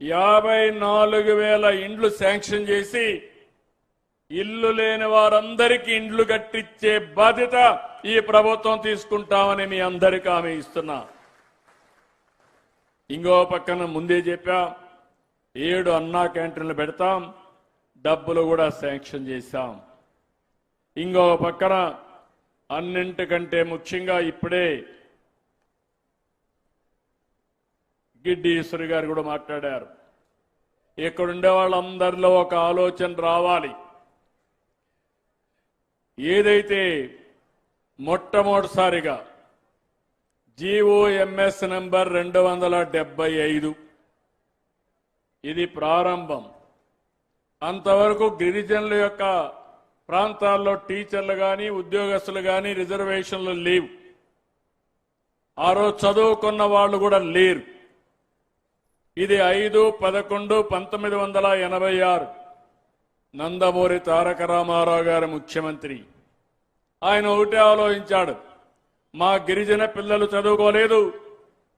యాభై నాలుగు వేల ఇండ్లు శాంక్షన్ చేసి ఇల్లు లేని వారందరికీ ఇండ్లు కట్టించే బాధ్యత ఈ ప్రభుత్వం తీసుకుంటామని మీ అందరికీ ఆమె ఇస్తున్నా. ఇంకో పక్కన ముందే చెప్పా ఏడు అన్నా క్యాంటీన్లు పెడతాం డబ్బులు కూడా శాంక్షన్ చేశాం. ఇంకో పక్కన అన్నింటికంటే ముఖ్యంగా ఇప్పుడే గిడ్డి ఈశ్వరి గారు కూడా మాట్లాడారు. ఇక్కడుండే వాళ్ళందరిలో ఒక ఆలోచన రావాలి. ఏదైతే మొట్టమొదటిసారిగా జీఓఎంఎస్ నెంబర్ రెండు వందల డెబ్బై ఐదు ఇది ప్రారంభం. అంతవరకు గిరిజనుల యొక్క ప్రాంతాల్లో టీచర్లు కానీ ఉద్యోగస్తులు కానీ రిజర్వేషన్లు లేవు. ఆ రోజు చదువుకున్న వాళ్ళు కూడా లేరు. ఇది ఐదు పదకొండు పంతొమ్మిది వందల ఎనభై ఆరు. నందమూరి తారక రామారావు గారు ముఖ్యమంత్రి. ఆయన ఒకటే ఆలోచించాడు. మా గిరిజన పిల్లలు చదువుకోలేదు.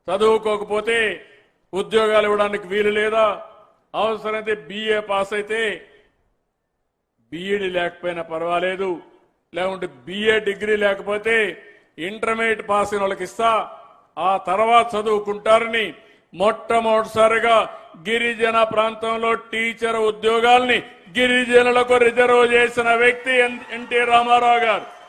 చదువుకోకపోతే ఉద్యోగాలు ఇవ్వడానికి వీలు లేదా? అవసరమైతే బిఏ పాస్ అయితే బీఈడి లేకపోయినా పర్వాలేదు. లేకుంటే బిఏ డిగ్రీ లేకపోతే ఇంటర్మీడియట్ పాస్ అయిన వాళ్ళకి ఇస్తా. ఆ తర్వాత చదువుకుంటారని మొట్టమొదటిసారిగా గిరిజన ప్రాంతంలో టీచర్ ఉద్యోగాల్ని గిరిజనులకు రిజర్వ్ చేసిన వ్యక్తి ఎన్- ఎన్టీ రామారావు గారు.